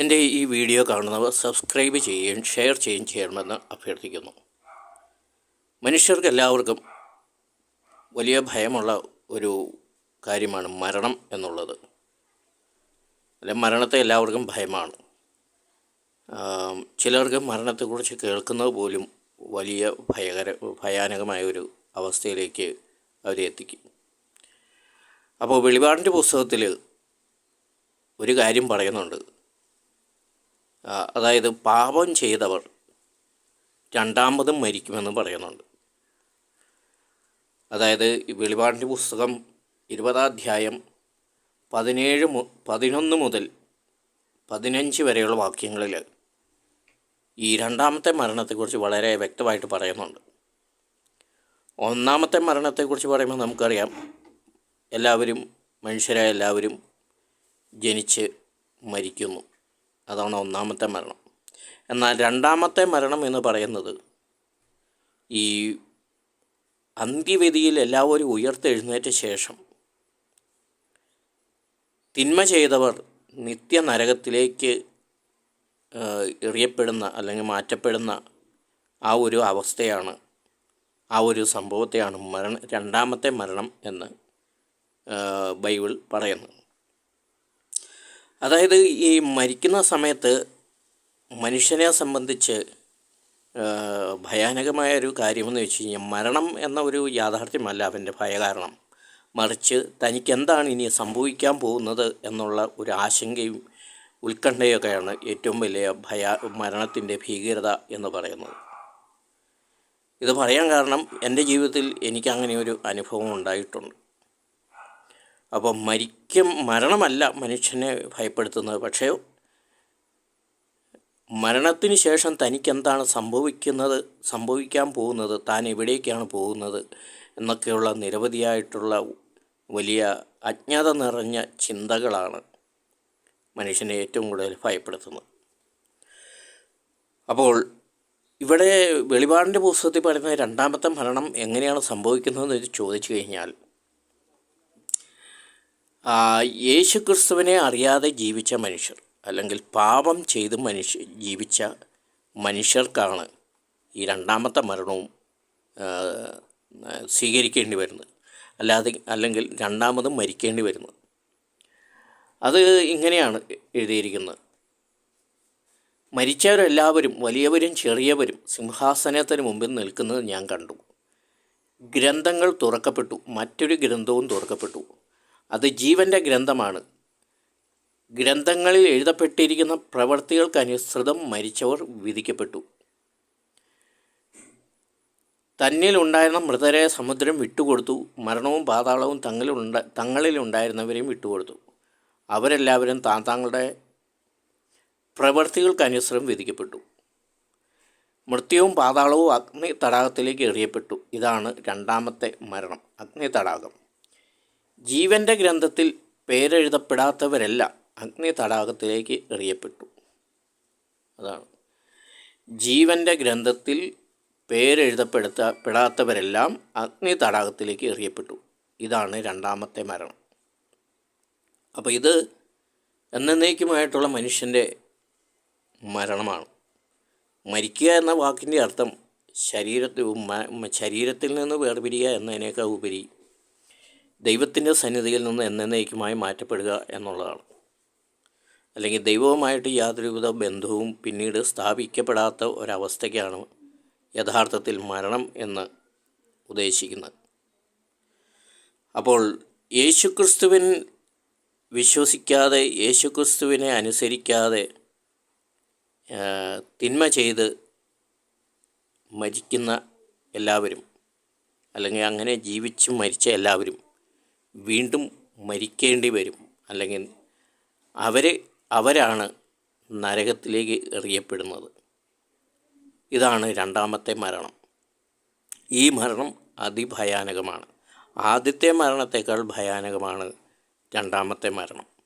എന്റെ ഈ വീഡിയോ കാണുന്നവർ സബ്സ്ക്രൈബ് ചെയ്യുകയും ഷെയർ ചെയ്യുകയും ചെയ്യണമെന്ന് അഭ്യർത്ഥിക്കുന്നു. മനുഷ്യർക്ക് എല്ലാവർക്കും വലിയ ഭയമുള്ള ഒരു കാര്യമാണ് മരണം എന്നുള്ളത്. അല്ലെ മരണത്തെ എല്ലാവർക്കും ഭയമാണ്. ചിലർക്ക് മരണത്തെക്കുറിച്ച് കേൾക്കുന്നത് പോലും വലിയ ഭയകര ഭയാനകമായ ഒരു അവസ്ഥയിലേക്ക് അവരെ എത്തിക്കും. അപ്പോൾ വെളിപാടിന്റെ പുസ്തകത്തിൽ ഒരു കാര്യം പറയുന്നുണ്ട്. അതായത് പാപം ചെയ്തവർ രണ്ടാമതും മരിക്കുമെന്ന് പറയുന്നുണ്ട്. അതായത് വെളിപാടിന്റെ പുസ്തകം ഇരുപതാധ്യായം പതിനേഴ് മു പതിനൊന്ന് മുതൽ പതിനഞ്ച് വരെയുള്ള വാക്യങ്ങളിൽ ഈ രണ്ടാമത്തെ മരണത്തെക്കുറിച്ച് വളരെ വ്യക്തമായിട്ട് പറയുന്നുണ്ട്. ഒന്നാമത്തെ മരണത്തെക്കുറിച്ച് പറയുമ്പോൾ നമുക്കറിയാം എല്ലാവരും മനുഷ്യരായ എല്ലാവരും ജനിച്ച് മരിക്കുന്നു. അതാണ് ഒന്നാമത്തെ മരണം. എന്നാൽ രണ്ടാമത്തെ മരണം എന്ന് പറയുന്നത് ഈ അന്ത്യവിധിയിൽ എല്ലാവരും ഉയർത്തെഴുന്നേറ്റ ശേഷം തിന്മ ചെയ്തവർ നിത്യനരകത്തിലേക്ക് നരകത്തിലേക്ക് എറിയപ്പെടുന്ന അല്ലെങ്കിൽ മാറ്റപ്പെടുന്ന ആ ഒരു അവസ്ഥയാണ് ആ ഒരു സംഭവത്തെയാണ് മരണം രണ്ടാമത്തെ മരണം എന്ന് ബൈബിൾ പറയുന്നത്. അതായത് ഈ മരിക്കുന്ന സമയത്ത് മനുഷ്യനെ സംബന്ധിച്ച് ഭയാനകമായ ഒരു കാര്യമെന്ന് വെച്ച് കഴിഞ്ഞാൽ മരണം എന്ന ഒരു യാഥാർത്ഥ്യമല്ല അവന്റെ ഭയകാരണം മറിച്ച് തനിക്ക് എന്താണ് ഇനി സംഭവിക്കാൻ പോകുന്നത് എന്നുള്ള ഒരു ആശങ്കയും ഉത്കണ്ഠയൊക്കെയാണ് ഏറ്റവും വലിയ ഭയ മരണത്തിന്റെ ഭീകരത എന്ന് പറയുന്നത്. ഇത് പറയാൻ കാരണം എന്റെ ജീവിതത്തിൽ എനിക്കങ്ങനെ ഒരു അനുഭവം ഉണ്ടായിട്ടുണ്ട്. അപ്പോൾ മരിക്കും മരണമല്ല മനുഷ്യനെ ഭയപ്പെടുത്തുന്നത്. പക്ഷേ മരണത്തിന് ശേഷം തനിക്കെന്താണ് സംഭവിക്കുന്നത് സംഭവിക്കാൻ പോകുന്നത് താൻ എവിടേക്കാണ് പോകുന്നത് എന്നൊക്കെയുള്ള നിരവധിയായിട്ടുള്ള വലിയ അജ്ഞത നിറഞ്ഞ ചിന്തകളാണ് മനുഷ്യനെ ഏറ്റവും കൂടുതൽ ഭയപ്പെടുത്തുന്നത്. അപ്പോൾ ഇവിടെ വെളിപാടിന്റെ പുസ്തകത്തിൽ പറയുന്ന രണ്ടാമത്തെ മരണം എങ്ങനെയാണ് സംഭവിക്കുന്നതെന്ന് ചോദിച്ചു കഴിഞ്ഞാൽ ആ, യേശു അറിയാതെ ജീവിച്ച മനുഷ്യർ അല്ലെങ്കിൽ പാപം ചെയ്ത് മനുഷ്യ ജീവിച്ച മനുഷ്യർക്കാണ് ഈ രണ്ടാമത്തെ മരണവും സ്വീകരിക്കേണ്ടി വരുന്നത്. അല്ലാതെ അല്ലെങ്കിൽ രണ്ടാമതും മരിക്കേണ്ടി വരുന്നത്. അത് ഇങ്ങനെയാണ് എഴുതിയിരിക്കുന്നത്. മരിച്ചവരെല്ലാവരും വലിയവരും ചെറിയവരും സിംഹാസനത്തിന് മുമ്പിൽ നിൽക്കുന്നത് ഞാൻ കണ്ടു. ഗ്രന്ഥങ്ങൾ തുറക്കപ്പെട്ടു മറ്റൊരു ഗ്രന്ഥവും തുറക്കപ്പെട്ടു. അത് ജീവന്റെ ഗ്രന്ഥമാണ്. ഗ്രന്ഥങ്ങളിൽ എഴുതപ്പെട്ടിരിക്കുന്ന പ്രവൃത്തികൾക്കനുസൃതം മരിച്ചവർ വിധിക്കപ്പെട്ടു. തന്നിലുണ്ടായിരുന്ന മൃതരെ സമുദ്രം വിട്ടുകൊടുത്തു. മരണവും പാതാളവും തങ്ങളിലുണ്ട തങ്ങളിലുണ്ടായിരുന്നവരെയും വിട്ടുകൊടുത്തു. അവരെല്ലാവരും താൻ തങ്ങളുടെ പ്രവൃത്തികൾക്കനുസൃതം വിധിക്കപ്പെട്ടു. മൃത്യുവും പാതാളവും അഗ്നി തടാകത്തിലേക്ക് എറിയപ്പെട്ടു. ഇതാണ് രണ്ടാമത്തെ മരണം അഗ്നി തടാകം ജീവന്റെ ഗ്രന്ഥത്തിൽ പേരെഴുതപ്പെടാത്തവരെല്ലാം. അഗ്നി തടാകത്തിലേക്ക് എറിയപ്പെട്ടു. അതാണ്. ജീവന്റെ ഗ്രന്ഥത്തിൽ പേരെഴുതപ്പെടുത്ത പെടാത്തവരെല്ലാം അഗ്നി തടാകത്തിലേക്ക് എറിയപ്പെട്ടു. ഇതാണ് രണ്ടാമത്തെ മരണം. അപ്പോൾ ഇത് എന്നേക്കുമായിട്ടുള്ള മനുഷ്യന്റെ മരണമാണ്. മരിക്കുക എന്ന വാക്കിന്റെ അർത്ഥം ശരീരത്തിൽ ശരീരത്തിൽ നിന്ന് വേർപിരിയുക എന്നതിനേക്കാൾ ഉപരി ദൈവത്തിന്റെ സന്നിധിയിൽ നിന്ന് എന്നേക്കുമായി മാറ്റപ്പെടുക എന്നുള്ളതാണ്. അല്ലെങ്കിൽ ദൈവവുമായിട്ട് യാതൊരുവിധ ബന്ധവും പിന്നീട് സ്ഥാപിക്കപ്പെടാത്ത ഒരവസ്ഥയ്ക്കാണ് യഥാർത്ഥത്തിൽ മരണം എന്ന് ഉദ്ദേശിക്കുന്നത്. അപ്പോൾ യേശുക്രിസ്തുവിൻ വിശ്വസിക്കാതെ യേശുക്രിസ്തുവിനെ അനുസരിക്കാതെ തിന്മ ചെയ്ത് മരിക്കുന്ന എല്ലാവരും അല്ലെങ്കിൽ അങ്ങനെ ജീവിച്ച് മരിച്ച എല്ലാവരും വീണ്ടും മരിക്കേണ്ടി വരും. അല്ലെങ്കിൽ അവർ അവരാണ് നരകത്തിലേക്ക് എറിയപ്പെടുന്നത്. ഇതാണ് രണ്ടാമത്തെ മരണം. ഈ മരണം അതിഭയാനകമാണ്. ആദ്യത്തെ മരണത്തേക്കാൾ ഭയാനകമാണ് രണ്ടാമത്തെ മരണം.